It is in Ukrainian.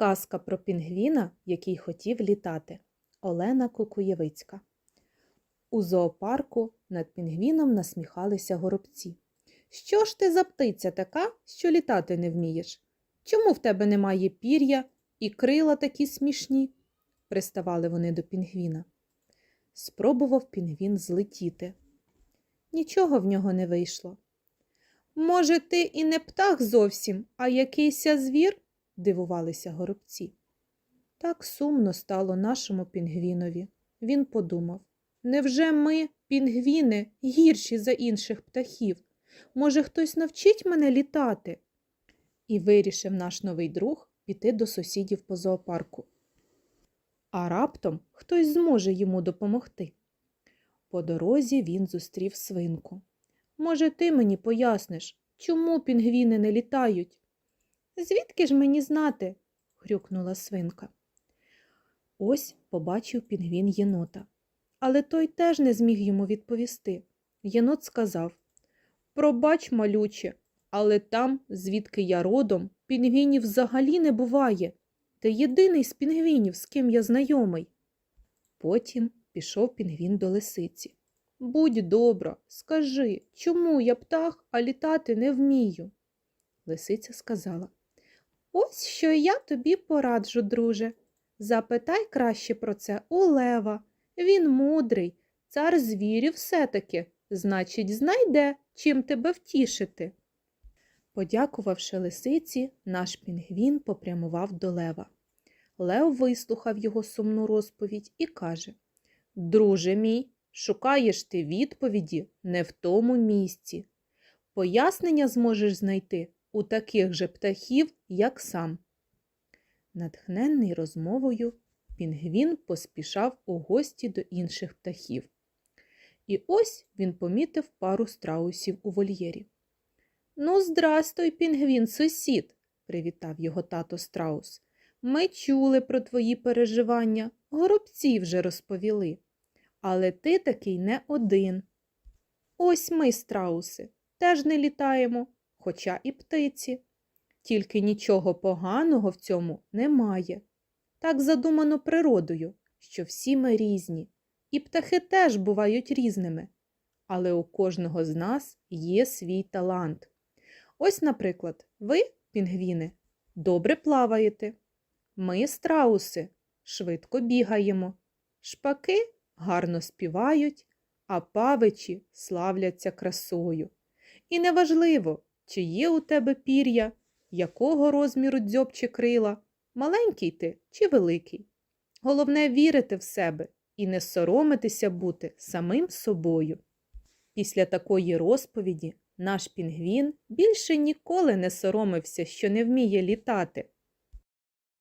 Казка про пінгвіна, який хотів літати. Олена Кукуєвицька. У зоопарку над пінгвіном насміхалися горобці. Що ж ти за птиця така, що літати не вмієш? Чому в тебе немає пір'я і крила такі смішні? приставали вони до пінгвіна. Спробував пінгвін злетіти. Нічого в нього не вийшло. Може, ти і не птах зовсім, а якийся звір? Дивувалися горобці. Так сумно стало нашому пінгвінові. Він подумав невже ми, пінгвіни, гірші за інших птахів? Може, хтось навчить мене літати? І вирішив наш новий друг піти до сусідів по зоопарку. А раптом хтось зможе йому допомогти. По дорозі він зустрів свинку. Може, ти мені поясниш, чому пінгвіни не літають? Звідки ж мені знати? хрюкнула свинка. Ось побачив пінгвін єнота. Але той теж не зміг йому відповісти. Єнот сказав Пробач, малюче, але там, звідки я родом, пінгвінів взагалі не буває. Ти єдиний з пінгвінів, з ким я знайомий. Потім пішов пінгвін до лисиці. Будь добра, скажи, чому я птах, а літати не вмію? Лисиця сказала Ось що я тобі пораджу, друже. Запитай краще про це у лева. Він мудрий, цар звірів все-таки, значить, знайде, чим тебе втішити. Подякувавши лисиці, наш пінгвін попрямував до лева. Лев вислухав його сумну розповідь і каже Друже мій, шукаєш ти відповіді не в тому місці. Пояснення зможеш знайти у таких же птахів, як сам. Натхненний розмовою, пінгвін поспішав у гості до інших птахів. І ось він помітив пару страусів у вольєрі. Ну, здрастуй, пінгвін, сусід, привітав його тато страус. Ми чули про твої переживання, горобці вже розповіли. Але ти такий не один. Ось ми, страуси, теж не літаємо, хоча і птиці. Тільки нічого поганого в цьому немає. Так задумано природою, що всі ми різні, і птахи теж бувають різними. Але у кожного з нас є свій талант. Ось, наприклад, ви, пінгвіни, добре плаваєте. Ми, страуси, швидко бігаємо. Шпаки гарно співають, а павичі славляться красою. І неважливо, чи є у тебе пір'я, якого розміру дзьоб чи крила, маленький ти чи великий. Головне вірити в себе і не соромитися бути самим собою. Після такої розповіді наш пінгвін більше ніколи не соромився, що не вміє літати.